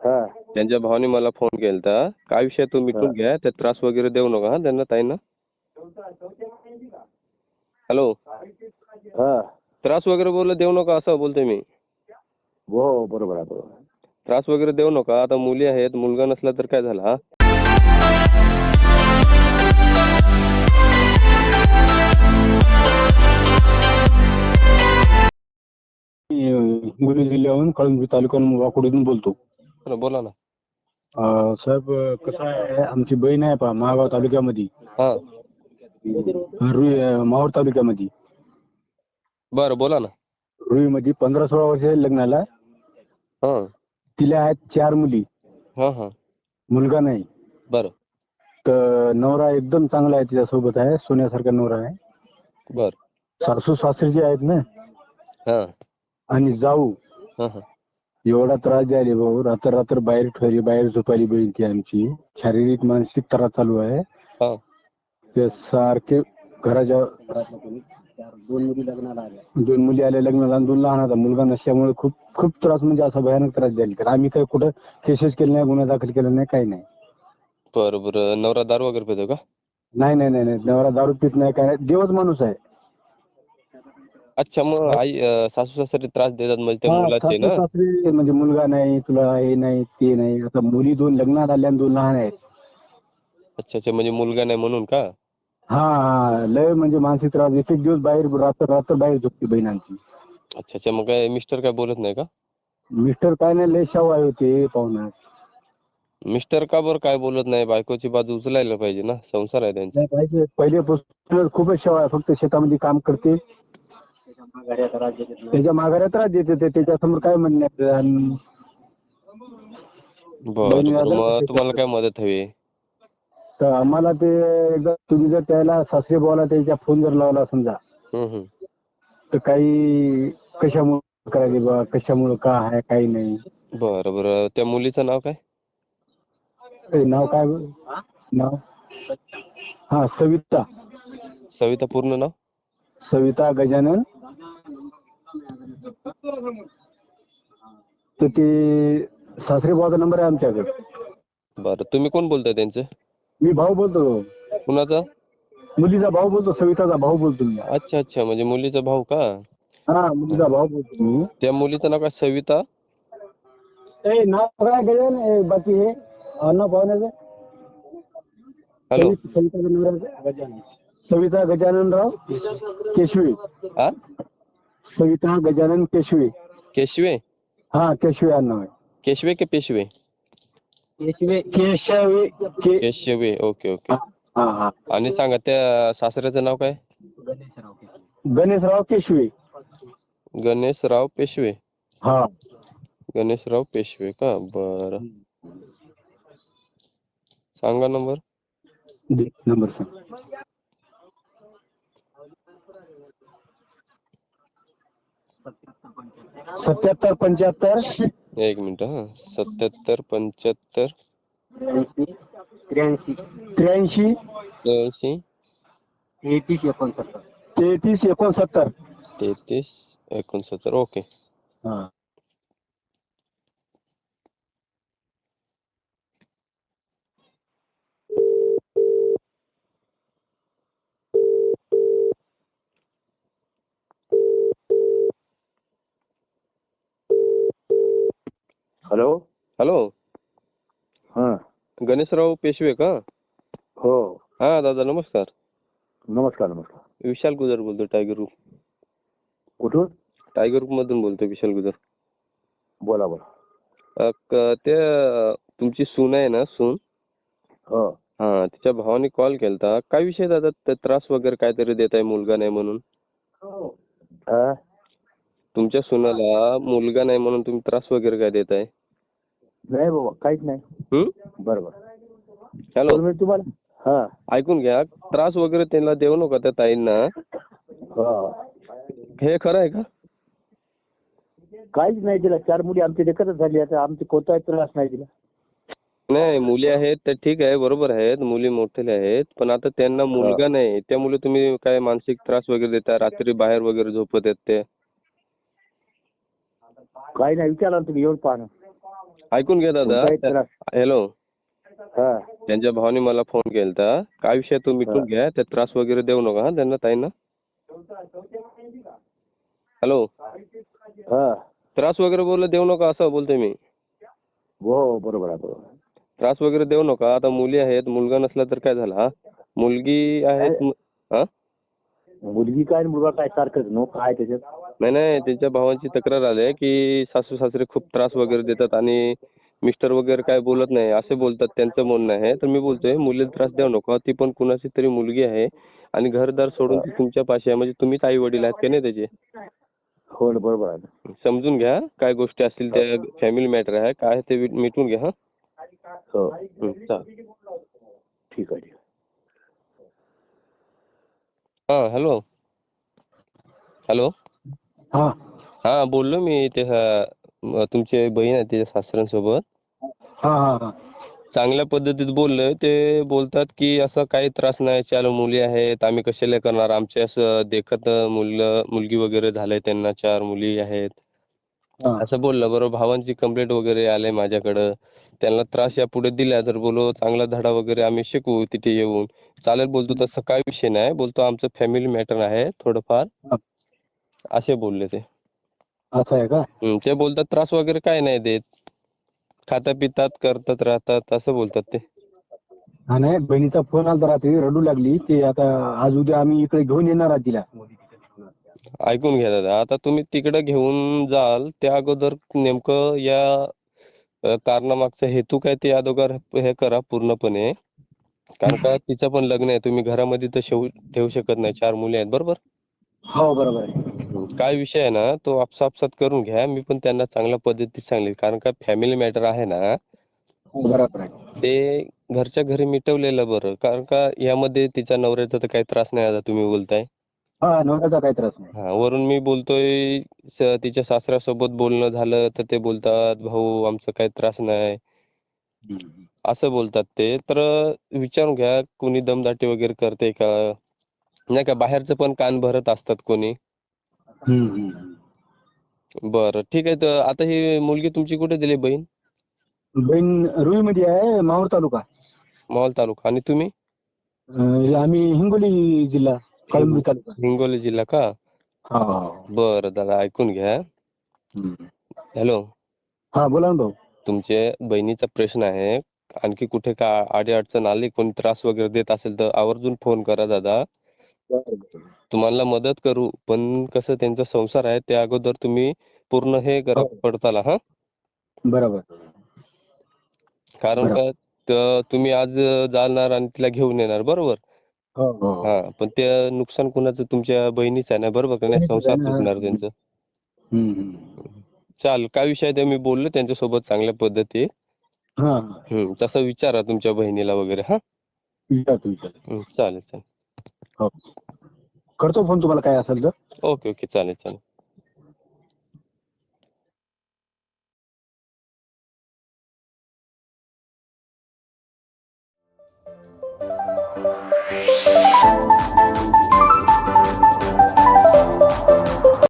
हा. त्यांच्या भावाने मला फोन केलता. काय विषय तो मिटून घ्या ते त्रास वगैरे देऊ नका हा त्यांना ताईंना. हॅलो? हा. त्रास वगैरे बोलले देऊ नका असं बोलतोय मी. हो हो बरोबर आहे बरोबर आहे. त्रास वगैरे देऊ नका आता मुली आहेत मुलगा नसला तर काय झालं हा? मी हिंगोली जिल्ह्याहून कळमनुरी तालुक्याहून वाकोडीतून बोलतो. बरं, बोला ना. अं, साहेब कसं आहे? आमची बहीण आहे पहा महागाव तालुक्यामध्ये. हा. रुई अं, माहूर तालुक्यामध्ये. बरं बोला ना. रुईमध्ये पंधरा सोळा वर्ष लग्नाला. हा. तिला आहेत चार मुली. हा हा. मुलगा नाही. बरं. तर नवरा एकदम चांगला आहे तिच्यासोबत आहे सोन्यासारखा नवरा आहे. बरं. सासू सासरे जे आहेत ना हा. आणि जाऊ. हा हा. एवढा त्रास द्यायला भाऊ. रात्र रात्र बाहेर ठेवली बाहेर झोपायली बहीण ती आमची. शारीरिक मानसिक त्रास चालू आहे. हा. ते सारखे घराच्या दोन मुली लग्नाला आल्या. दोन मुली आल्या लग्नाला आणि दोन लहान होता. मुलगा नसल्यामुळे खूप खूप त्रास म्हणजे असा भयानक त्रास द्यायला तर आम्ही काही कुठं केसेस केले नाही गुन्हा दाखल केला नाही काही नाही. बरं बरं. नवरा दारू वगैरे पितो का? नाही नाही नाही नाही. नवरा दारू पित नाही काय नाही. देवच माणूस आहे. अच्छा मग आई अं, सासू सासरे त्रास देतात म्हणजे त्या हा, मुलाचे ना? सासू सासरे म्हणजे मुलगा नाही तुला हे नाही ते नाही. आता मुली दोन लग्नात आल्या आणि दोन लहान आहेत. अच्छा अच्छा म्हणजे मुलगा नाही म्हणून का? हा हा लय म्हणजे मानसिक त्रास. एक एक दिवस बाहेर रात्र रात्र बाहेर झोपते बहीण आमची अच्छा अच्छा मग काय मिस्टर काय बोलत नाही का? मिस्टर काय नाही लय शाव आहे होते पाहुणा. मिस्टर का बरं काय बोलत नाही? बायकोची बाजू उचलायला पाहिजे ना? संसार आहे त्यांचा. नाही पाहिजे. पहिलेपासून खूपच शाव आहे. फक्त शेतामध्ये काम करते. त्याच्या माघाऱ्या त्रास देते ते त्याच्यासमोर काय म्हणणे आपलं? आणि बरं बहिणीला बरं मग जर- तुम्हाला काय मदत हवी? तर आम्हाला ते एकदा तुम्ही जर त्याला सासरे बोला त्याच्या फोन जर लावला समजा हम्म हम्म. तर काही कशामुळे करायले बा? कशामुळे का आहे काही नाही. बरं बरं. त्या मुलीचं नाव काय? ए, नाव काय बरं? नाव? हा सविता. सविता पूर्ण नाव? सविता गजानन तर ते सासरे भावाचा नंबर आहे आमच्याकडे. बरं तुम्ही कोण बोलताय त्यांचे? मी भाऊ बोलतो. कुणाचा? मुलीचा भाऊ बोलतो सविताचा भाऊ बोलतो मी. अच्छा अच्छा म्हणजे मुलीचा भाऊ का? हा मुलीचा भाऊ बोलतो मी. त्या मुलीचं नाव काय सविता? ए नाव काय गजानन ए, बाकी हे अं, नाव पाहुण्याचं हॅलो. सविता? गजानन सविता गजाननराव केशवे. हा? सविता गजानन केशवे. केशवे? हा केशवे हा आहे केशवे की पेशवे? केशवे. केशवे के केशवे ओके ओके. हा हा. आणि सांगा त्या सासऱ्याचं नाव काय? गणेशराव केशवे. गणेशराव पेशवे. हा. गणेशराव पेशवे का? बरं. सांगा नंबर. दे नंबर सांग. सत्याहत्तर पंच्याहत्तर. एक मिनिट हा. सत्याहत्तर पंच्याहत्तर. त्र्याऐंशी. त्र्याऐंशी. त्र्याऐंशी. तेहतीस एकोणसत्तर. तेहतीस एकोणसत्तर. तेहतीस एकोणसत्तर. ओके. हा. हॅलो? हॅलो? हा. गणेशराव पेशवे का? हो. हा दादा नमस्कार. नमस्कार नमस्कार. विशाल गुजर बोलतो टायगर ग्रुप कुठून? टायगर ग्रुप मधून बोलतो विशाल गुजर. बोला बोला. अ, क- ते अ, तुमची सून आहे ना सून? हो. हा तिच्या भावाने कॉल केलता. काय विषय दादा? ते त्रास वगैरे काहीतरी देत आहे मुलगा नाही म्हणून? हा? तुमच्या सुनाला मुलगा नाही म्हणून तुम्ही त्रास वगैरे काय देत आहे? नाही बाबा काहीच नाही. बरोबर. हॅलो. तुम्हाला हा. ऐकून घ्या त्रास वगैरे त्यांना देऊ नका त्या ताईंना. हा. हे खरं आहे का? काहीच नाही तिला चार मुली आमची देखतच झाली. आता आमची कोणताही त्रास नाही तिला नाही मुली आहेत त्या ठीक आहे बरोबर आहेत. मुली मोठ्याल्या आहेत. पण आता त्यांना मुलगा नाही. त्यामुळे तुम्ही काय मानसिक त्रास वगैरे देता? रात्री बाहेर वगैरे झोपत आहेत ते? काही नाही. विचारा तुम्ही. येऊन पाहा ना. ऐकून घ्या दादा. हॅलो हा. त्यांच्या भावाने मला फोन केलता. काय विषय आहे तो मिटून हा. घ्या. त्यात त्रास वगैरे देऊ नका हा त्यांना ताईंना. हॅलो हा. त्रास वगैरे बोललं देऊ नका असं बोलतोय मी. हो बरोबर आहे बरोबर आहे. त्रास वगैरे देऊ नका. आता मुली आहेत मुलगा नसला तर काय झालं हा? मुलगी आहेत मु- हा? मुलगी काय मुलगा काय सारखंच नो काय त्याच्यात? नाही नाही त्यांच्या भावांची तक्रार आली की सासू सासरे खूप त्रास वगैरे देतात आणि मिस्टर वगैरे काय बोलत नाही असे बोलतात त्यांचं म्हणणं आहे. तर मी बोलतोय मुलीला त्रास देऊ नका ती पण कुणाची तरी मुलगी आहे आणि घरदार सोडून ती तुमच्या पाशी आहे म्हणजे तुम्हीच आई वडील आहेत का नाही त्याचे? हो ना बरोबर आहे. ना समजून घ्या काय गोष्टी असतील त्या फॅमिली मॅटर आहे काय आहे ते वि- मिटवून घ्या हा. हो. हं, चालेल ठीक आहे ठीक आहे. हा हॅलो. हॅलो. हा. हा बोललो मी ते तुमची बहीण आहे तिच्या सासऱ्यांसोबत. हा हा हा. चांगल्या पद्धतीत बोललोय ते बोलतात की असं काही त्रास नाही चार मुली आहेत आम्ही कशाला करणार? आमचे असं देखत मुलं मुलगी वगैरे झालंय त्यांना चार मुली आहेत. हा. असं बोललं बरोबर. भावांची कंप्लेंट वगैरे आले माझ्याकडं. त्यांना त्रास या पुढे दिला तर बोलो चांगला धडा वगैरे आम्ही शिकवू तिथे येऊन. चालेल बोलतो तसं काही विषय नाही बोलतो आमचं फॅमिली मॅटर आहे थोडंफार. असे बोलले ते. असं आहे का? हम्म, ते बोलतात त्रास वगैरे काय नाही देत. खातात पितात करतात राहतात असं बोलतात ते. हा नाही बहिणीचा फोन आला रात्री रडू लागली. ते आता आज उद्या आम्ही इकडे घेऊन येणार आहे तिला. ऐकून घ्या दादा आता तुम्ही तिकडे घेऊन जाल त्या अगोदर नेमकं या अ, कारणामागचा हेतू काय ते अगोदर हे करा पूर्णपणे. कारण का तिचं पण लग्न आहे तुम्ही घरामध्ये तर शेवू ठेवू शकत नाही चार मुली आहेत बरोबर? हो बरोबर आहे. काय विषय आहे ना तो आपसापसात करून घ्या. मी पण त्यांना चांगल्या पद्धतीत सांगेल. कारण का फॅमिली मॅटर आहे ना बरोबर आहे. ते घरच्या घरी मिटवलेलं बरं. कारण का यामध्ये तिच्या नवऱ्याचा तर काही त्रास नाही आता तुम्ही बोलताय. हा नवऱ्याचा काही त्रास नाही. हा वरून मी बोलतोय स- तिच्या सासऱ्यासोबत बोलणं झालं तर ते बोलतात भाऊ आमचं काही त्रास नाही. असं बोलतात ते. तर विचारून घ्या कोणी दमदाटी वगैरे करते का? नाही का बाहेरचं पण कान भरत असतात कोणी. हम्म, हम्म. बरं ठीक आहे. तर आता ही मुलगी तुमची कुठे दिली बहीण? बहीण रुई मध्ये आहे माहूर तालुका. मावळ तालुका. आणि तुम्ही? अं, आम्ही हिंगोली जिल्हा कळंबी तालुका. हिंगोली जिल्हा का? हा. बरं दादा ऐकून घ्या. हम्म. हॅलो. हा बोला ना भाऊ. तुमचे बहिणीचा प्रश्न आहे. आणखी कुठे का आडी अडचण आली कोणी त्रास वगैरे देत असेल तर आवर्जून फोन करा दादा. तुम्हाला मदत करू पण कसं त्यांचा संसार आहे त्या अगोदर तुम्ही पूर्ण हे करा हो. पडताला हा? बरोबर. कारण. का तुम्ही आज जाणार आणि तिला घेऊन येणार बरोबर? हो हो. हा पण ते नुकसान कुणाचं? तुमच्या बहिणीचं आहे ना बरोबर का नाही? संसार. तुटणार त्यांचं. चाल काय विषय आहे ते मी बोललो त्यांच्यासोबत चांगल्या पद्धती तसं विचारा तुमच्या बहिणीला वगैरे हा? चालेल चालेल. हो. करतो फोन तुम्हाला काय असेल तर. Okay okay. चालेल चालेल. Thank